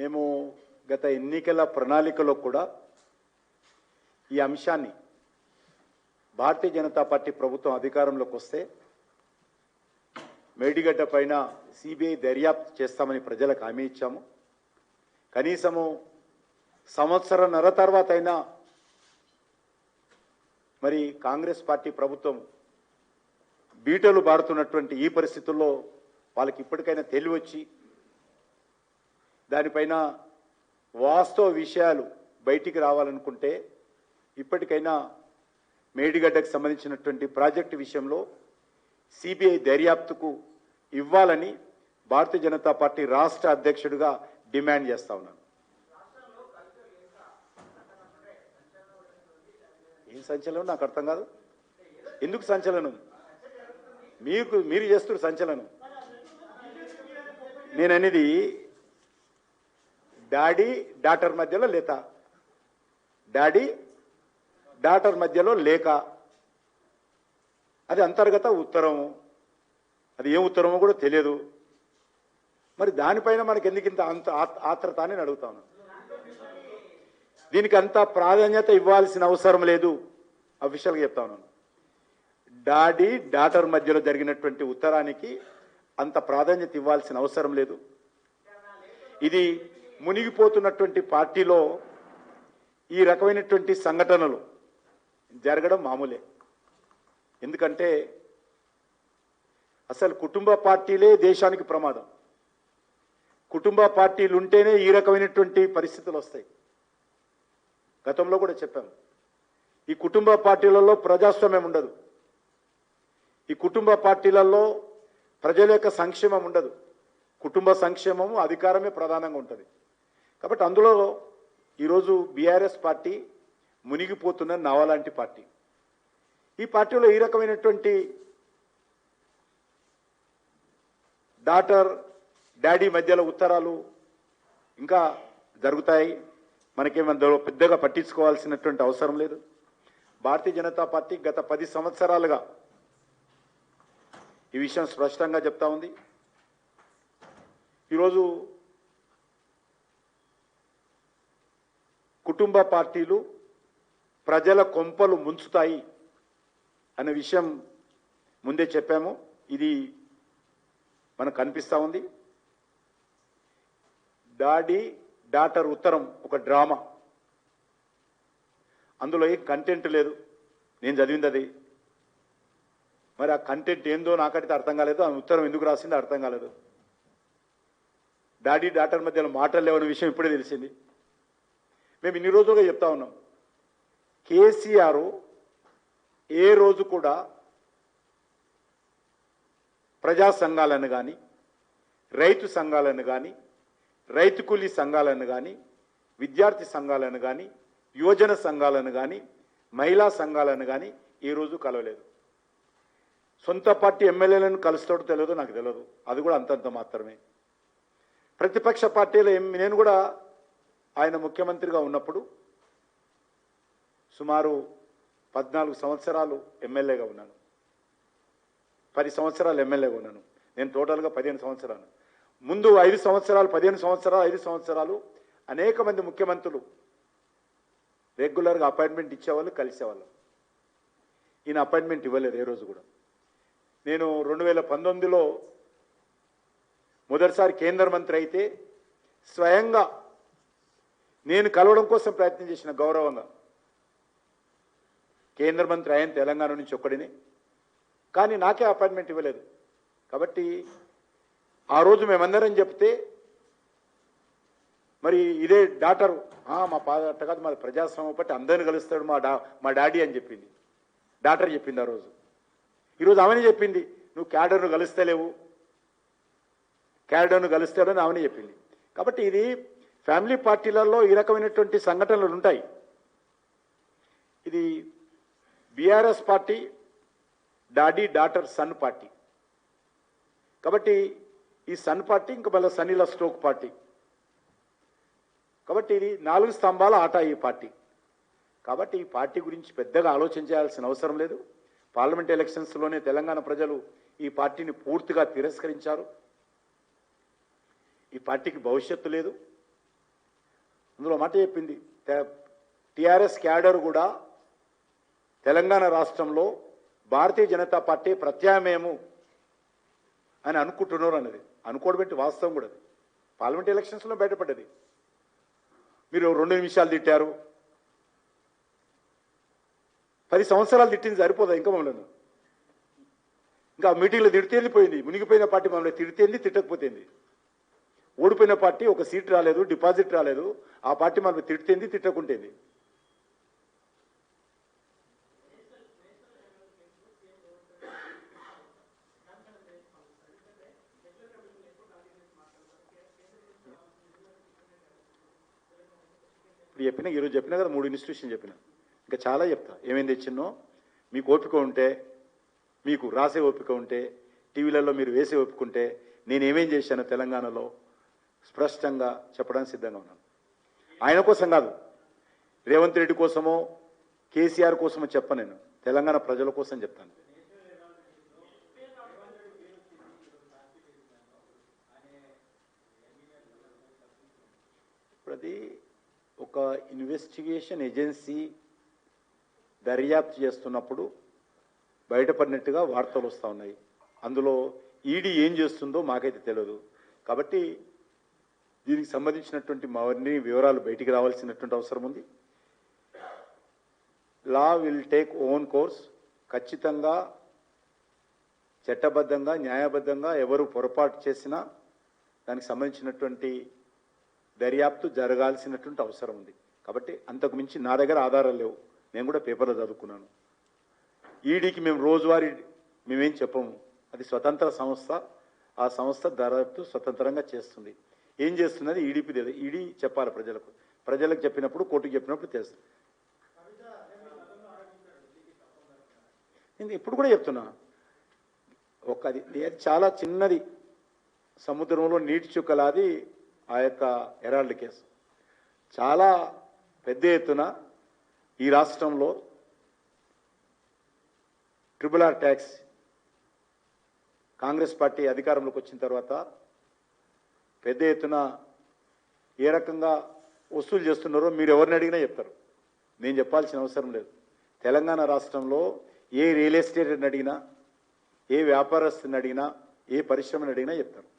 మేము గత ఎన్నికల ప్రణాళికలో కూడా ఈ అంశాన్ని భారతీయ జనతా పార్టీ ప్రభుత్వం అధికారంలోకి వస్తే మేడిగడ్డ పైన సిబిఐ దర్యాప్తు చేస్తామని ప్రజలకు హామీ ఇచ్చాము. కనీసము సంవత్సరన్నర తర్వాత అయినా మరి కాంగ్రెస్ పార్టీ ప్రభుత్వం బీటలు బారుతున్నటువంటి ఈ పరిస్థితుల్లో వాళ్ళకి ఇప్పటికైనా తెలివచ్చి దానిపైన వాస్తవ విషయాలు బయటికి రావాలనుకుంటే ఇప్పటికైనా మేడిగడ్డకు సంబంధించినటువంటి ప్రాజెక్టు విషయంలో సిబిఐ దర్యాప్తుకు ఇవ్వాలని భారతీయ జనతా పార్టీ రాష్ట్ర అధ్యక్షుడిగా డిమాండ్ చేస్తా ఉన్నాను. ఏం సంచలనం? నాకు అర్థం కాదు. ఎందుకు సంచలనం? మీకు మీరు చేస్తున్నారు సంచలనం. నేను అనేది డాడీ డాటర్ మధ్యలో లేత. డాడీ డాటర్ మధ్యలో లేక. అది అంతర్గత ఉత్తరము. అది ఏం ఉత్తరమో కూడా తెలియదు. మరి దానిపైన మనకి ఎందుకు ఇంత అంత ఆత్రత అని అడుగుతాను. దీనికి అంత ప్రాధాన్యత ఇవ్వాల్సిన అవసరం లేదు. అఫీషియల్గా చెప్తా ఉన్నాను. డాడీ డాటర్ మధ్యలో జరిగినటువంటి ఉత్తరానికి అంత ప్రాధాన్యత ఇవ్వాల్సిన అవసరం లేదు. ఇది మునిగిపోతున్నటువంటి పార్టీలో ఈ రకమైనటువంటి సంఘటనలు జరగడం మామూలే. ఎందుకంటే అసలు కుటుంబ పార్టీలే దేశానికి ప్రమాదం. కుటుంబ పార్టీలు ఉంటేనే ఈ రకమైనటువంటి పరిస్థితులు వస్తాయి గతంలో కూడా చెప్పాము ఈ కుటుంబ పార్టీలలో ప్రజాస్వామ్యం ఉండదు. ఈ కుటుంబ పార్టీలలో ప్రజల యొక్క సంక్షేమం ఉండదు. కుటుంబ సంక్షేమము అధికారమే ప్రధానంగా ఉంటుంది. కాబట్టి అందులో ఈరోజు బీఆర్ఎస్ పార్టీ మునిగిపోతున్న నవలాంటి పార్టీ. ఈ పార్టీలో ఈ రకమైనటువంటి డాటర్ డాడీ మధ్యలో ఉత్తరాలు ఇంకా జరుగుతాయి. మనకేమందులో పెద్దగా పట్టించుకోవాల్సినటువంటి అవసరం లేదు. భారతీయ జనతా పార్టీ గత పది సంవత్సరాలుగా ఈ విషయం స్పష్టంగా చెప్తా ఉంది. ఈరోజు కుటుంబ పార్టీలు ప్రజల కొంపలు ముంచుతాయి అనే విషయం ముందే చెప్పాము. ఇది మనకు కనిపిస్తూ ఉంది. డాడీ డాటర్ ఉత్తరం ఒక డ్రామా. అందులో ఏ కంటెంట్ లేదు. నేను చదివింది అది. మరి ఆ కంటెంట్ ఏందో నాకైతే అర్థం కాలేదు. ఆ ఉత్తరం ఎందుకు రాసిందో అర్థం కాలేదు. డాడీ డాటర్ మధ్యలో మాటలు లేవని విషయం ఇప్పుడే తెలిసింది. మేము ఇన్ని రోజులుగా చెప్తా ఉన్నాం. కేసీఆర్ ఏ రోజు కూడా ప్రజా సంఘాలను కానీ రైతు సంఘాలను కానీ రైతు కూలీ సంఘాలను కానీ విద్యార్థి సంఘాలను కానీ యువజన సంఘాలను కానీ మహిళా సంఘాలను కానీ ఈరోజు రోజు కలవలేదు. సొంత పార్టీ ఎమ్మెల్యేలను కలుస్తాడో తెలియదు నాకు తెలియదు. అది కూడా అంతంత మాత్రమే. ప్రతిపక్ష పార్టీలో నేను కూడా ఆయన ముఖ్యమంత్రిగా ఉన్నప్పుడు సుమారు పద్నాలుగు సంవత్సరాలు ఎమ్మెల్యేగా ఉన్నాను. పది సంవత్సరాలు ఎమ్మెల్యేగా ఉన్నాను. నేను టోటల్గా పదిహేను సంవత్సరాలు. ముందు ఐదు సంవత్సరాలు పదిహేను సంవత్సరాలు ఐదు సంవత్సరాలు అనేక మంది ముఖ్యమంత్రులు రెగ్యులర్గా అపాయింట్మెంట్ ఇచ్చేవాళ్ళు కలిసేవాళ్ళం. ఈయన అపాయింట్మెంట్ ఇవ్వలేదు ఏ రోజు కూడా. నేను రెండు వేల పంతొమ్మిదిలో మొదటిసారి కేంద్ర మంత్రి అయితే స్వయంగా నేను కలవడం కోసం ప్రయత్నం చేసిన గౌరవంగా కేంద్ర మంత్రి ఆయన తెలంగాణ నుంచి ఒక్కడిని. కానీ నాకే అపాయింట్మెంట్ ఇవ్వలేదు. కాబట్టి ఆ రోజు మేమందరం చెప్తే మరి ఇదే డాటర్ మా పాట కాదు మా ప్రజాస్వామ్యం పట్టి అందరిని కలుస్తాడు మా డా మా డాడీ అని చెప్పింది. డాక్టర్ చెప్పింది ఆ రోజు. ఈరోజు ఆమెనే చెప్పింది నువ్వు క్యాడర్ను కలుస్తలేవు. క్యాడర్ను కలుస్తాడని ఆమెనే చెప్పింది. కాబట్టి ఇది ఫ్యామిలీ పార్టీలలో ఈ రకమైనటువంటి సంఘటనలు ఉంటాయి. ఇది BRS party daddy daughter son party. కాబట్టి ఈ సన్ పార్టీ ఇంకా మళ్ళీ సనీల స్ట్రోక్ పార్టీ. కాబట్టి ఇది నాలుగు స్తంభాల ఆట ఈ పార్టీ. కాబట్టి ఈ పార్టీ గురించి పెద్దగా ఆలోచన చేయాల్సిన అవసరం లేదు. పార్లమెంట్ ఎలక్షన్స్లోనే తెలంగాణ ప్రజలు ఈ పార్టీని పూర్తిగా తిరస్కరించారు. ఈ పార్టీకి భవిష్యత్తు లేదు. అందులో మాట చెప్పింది. టిఆర్ఎస్ క్యాడర్ కూడా తెలంగాణ రాష్ట్రంలో భారతీయ జనతా పార్టీ ప్రత్యామేము అని అనుకుంటున్నారు అన్నది. అనుకోవడం వాస్తవం కూడా పార్లమెంట్ ఎలక్షన్స్లో బయటపడ్డది. మీరు రెండు నిమిషాలు తిట్టారు. పది సంవత్సరాలు తిట్టింది సరిపోదా ఇంకా మమ్మల్ని? ఇంకా మీటింగ్లో తిడితే వెళ్ళిపోయింది మునిగిపోయిన పార్టీ మమ్మల్ని తిడితేంది తిట్టకపోతేంది? ఓడిపోయిన పార్టీ ఒక సీట్ రాలేదు డిపాజిట్ రాలేదు. ఆ పార్టీ మనకు తిట్టింది తిట్టకుంటేంది. ఇప్పుడు చెప్పిన ఈరోజు చెప్పిన కదా మూడు ఇన్స్టిట్యూషన్ చెప్పిన. ఇంకా చాలా చెప్తా. ఏమేం తెచ్చినో మీకు ఓపిక ఉంటే మీకు రాసే ఓపిక ఉంటే టీవీలలో మీరు వేసే ఒప్పుకుంటే నేనేమేం నేను ఏమేం చేశాను తెలంగాణలో స్పష్టంగా చెప్పడానికి సిద్ధంగా ఉన్నాను. ఆయన కోసం కాదు రేవంత్ రెడ్డి కోసమో కేసీఆర్ కోసమో చెప్ప నేను. తెలంగాణ ప్రజల కోసం చెప్తాను. ప్రతి ఒక ఇన్వెస్టిగేషన్ ఏజెన్సీ దర్యాప్తు చేస్తున్నప్పుడు బయటపడినట్టుగా వార్తలు వస్తూ ఉన్నాయి. అందులో ఈడీ ఏం చేస్తుందో మాకైతే తెలియదు కాబట్టి దీనికి సంబంధించినటువంటి మరిన్ని వివరాలు బయటికి రావాల్సినటువంటి అవసరం ఉంది. Law will take own course. ఖచ్చితంగా చట్టబద్ధంగా న్యాయబద్ధంగా ఎవరు పొరపాటు చేసినా దానికి సంబంధించినటువంటి దర్యాప్తు జరగాల్సినటువంటి అవసరం ఉంది. కాబట్టి అంతకు మించి నా దగ్గర ఆధారాలు లేవు. నేను కూడా పేపర్లో చదువుకున్నాను. ఈడీకి మేము రోజువారీ మేమేం చెప్పము. అది స్వతంత్ర సంస్థ. ఆ సంస్థ దర్యాప్తు స్వతంత్రంగా చేస్తుంది. ఏం చేస్తున్నది? ఈడీపీ తెలియదు ఈడీ చెప్పాలి ప్రజలకు. ప్రజలకు చెప్పినప్పుడు కోర్టుకు చెప్పినప్పుడు తెలుస్తుంది. నేను ఇప్పుడు కూడా చెప్తున్నా. ఒక అది చాలా చిన్నది సముద్రంలో నీటి చుక్కలాది ఆ యొక్క ఎరాల్డ్ కేసు. చాలా పెద్ద ఎత్తున ఈ రాష్ట్రంలో triple R tax Congress party అధికారంలోకి వచ్చిన తర్వాత పెద్ద ఎత్తున ఏ రకంగా వసూలు చేస్తున్నారో మీరు ఎవరిని అడిగినా చెప్తారు. నేను చెప్పాల్సిన అవసరం లేదు. తెలంగాణ రాష్ట్రంలో ఏ రియల్ ఎస్టేట్ని అడిగినా ఏ వ్యాపారస్తుని అడిగినా ఏ పరిశ్రమని అడిగినా చెప్తారు.